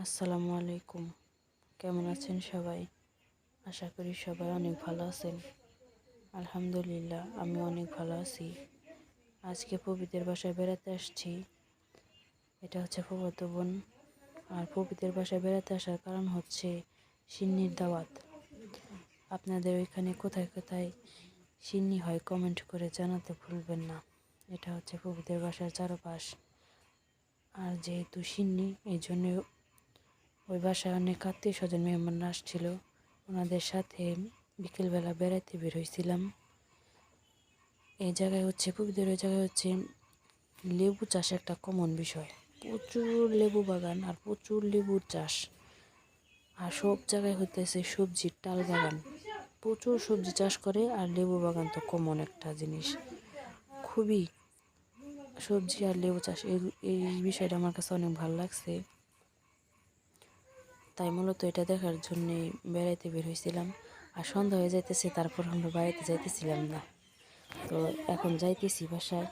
আসসালামু আলাইকুম। কেমন আছেন সবাই? আশা করি সবাই অনেক ভালো আছেন। আলহামদুলিল্লাহ, আমি অনেক ভালো আছি। আজকে পবিত্রের বাসায় বেড়াতে আসছি। এটা হচ্ছে ফুফাতো বোন। আর পবিত্রের বাসায় বেড়াতে আসার কারণ হচ্ছে সিন্নির দাওয়াত। আপনাদের ওইখানে কোথায় কোথায় সিন্নি হয় কমেন্ট করে জানাতে ভুলবেন না। এটা হচ্ছে পবিত্রের বাসার চারপাশ। আর যেহেতু সিন্নি, এই জন্য ওই বাসায় অনেক আত্মীয় স্বজন মেহমানরা আসছিল। ওনাদের সাথে বিকেলবেলা বেড়াতে বের হয়েছিলাম এই জায়গায় হচ্ছে পবিত্র ওই জায়গায় হচ্ছে লেবু চাষ একটা কমন বিষয়। প্রচুর লেবু বাগান আর প্রচুর লেবুর চাষ। আর সব জায়গায় হইতেছে সবজির টাল বাগান। প্রচুর সবজি চাষ করে আর লেবু বাগান তো কমন একটা জিনিস। খুবই সবজি আর লেবু চাষ এই বিষয়টা আমার কাছে অনেক ভালো লাগছে। তাই মূলত এটা দেখার জন্যে বেড়াইতে বের হয়েছিলাম আর সন্ধ্যা হয়ে যাইতেছে, তারপর আমরা বাড়িতে যাইতেছিলাম না। তো এখন যাইতেছি বাসায়।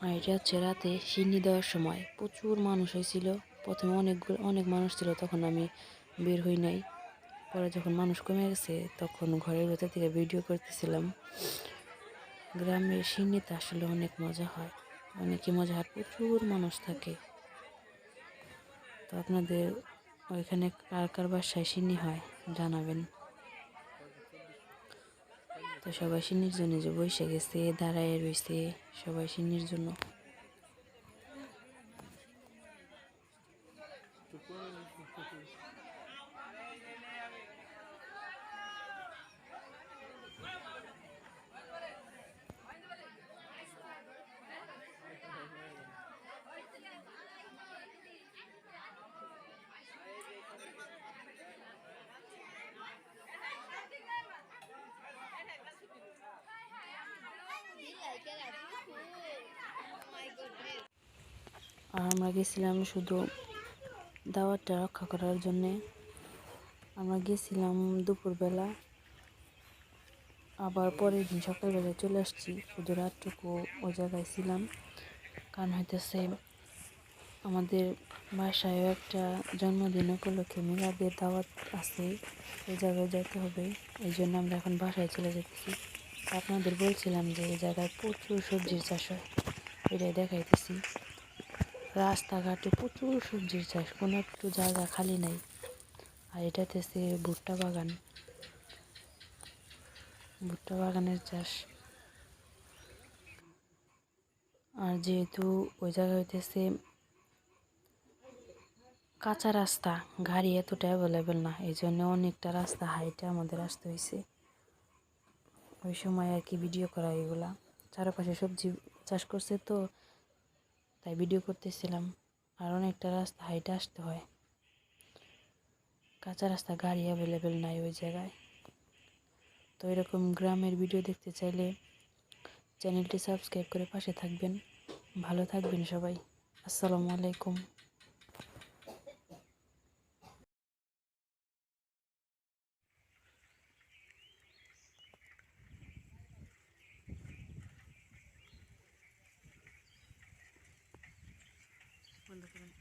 আর এটা হচ্ছে রাতে সিন্নি দেওয়ার সময়। প্রচুর মানুষ হয়েছিল প্রথমে অনেকগুলো, অনেক মানুষ ছিল, তখন আমি বের হই নাই। পরে যখন মানুষ কমে গেছে, তখন ঘরের ভেতর থেকে ভিডিও করতেছিলাম। গ্রামের সিন্নিতে আসলে অনেক মজা হয়। অনেকই মজা হয়। প্রচুর মানুষ থাকে। তো আপনাদের ওইখানে কার কার বাসায় সিনি হয় জানাবেন। তো সবাই সিনির জন্য যে বসে গেছে, দাঁড়ায় রয়েছে, সবাই সিনির জন্য। আর আমরা গেছিলাম শুধু দাওয়াতটা রক্ষা করার জন্যে। আমরা গেছিলাম দুপুরবেলা। আবার পরের দিন সকালবেলা চলে আসছি, শুধু রাতটুকু ওই জায়গায় ছিলাম। কারণ হইতেছে আমাদের বাসায়ও একটা জন্মদিন উপলক্ষে মিলাদের দাওয়াত আছে, ওই জায়গায় যেতে হবে। এই জন্য আমরা এখন বাসায় চলে যেতেছি আপনাদের বলছিলাম যে, এই জায়গায় প্রচুর সবজির চাষ হয় এটাই দেখাইতেছি। রাস্তাঘাটে প্রচুর সবজির চাষ, কোনো একটু জায়গা খালি নাই। আর এটাতে সে ভুট্টা বাগান। ভুট্টা বাগানের চাষ। আর যেহেতু ওই জায়গা হইতেছে কাঁচা রাস্তা, গাড়ি এতটা অ্যাভেলেবেল না, এই জন্য অনেকটা রাস্তা হাইটে আমাদের আসতে হয়েছে ওই সময় আর কি ভিডিও করা, এগুলা। চারপাশে সবজি চাষ করছে তো তাই ভিডিও করতেছিলাম, আর অনেকটা রাস্তা হাইটে আসতে হয়। কাঁচা রাস্তা গাড়ি অ্যাভেলেবেল নাই ওই জায়গায়। তো এরকম গ্রামের ভিডিও দেখতে চাইলে চ্যানেলটি সাবস্ক্রাইব করে পাশে থাকবেন। ভালো থাকবেন সবাই। আসসালামু আলাইকুম। বন্ধ করুন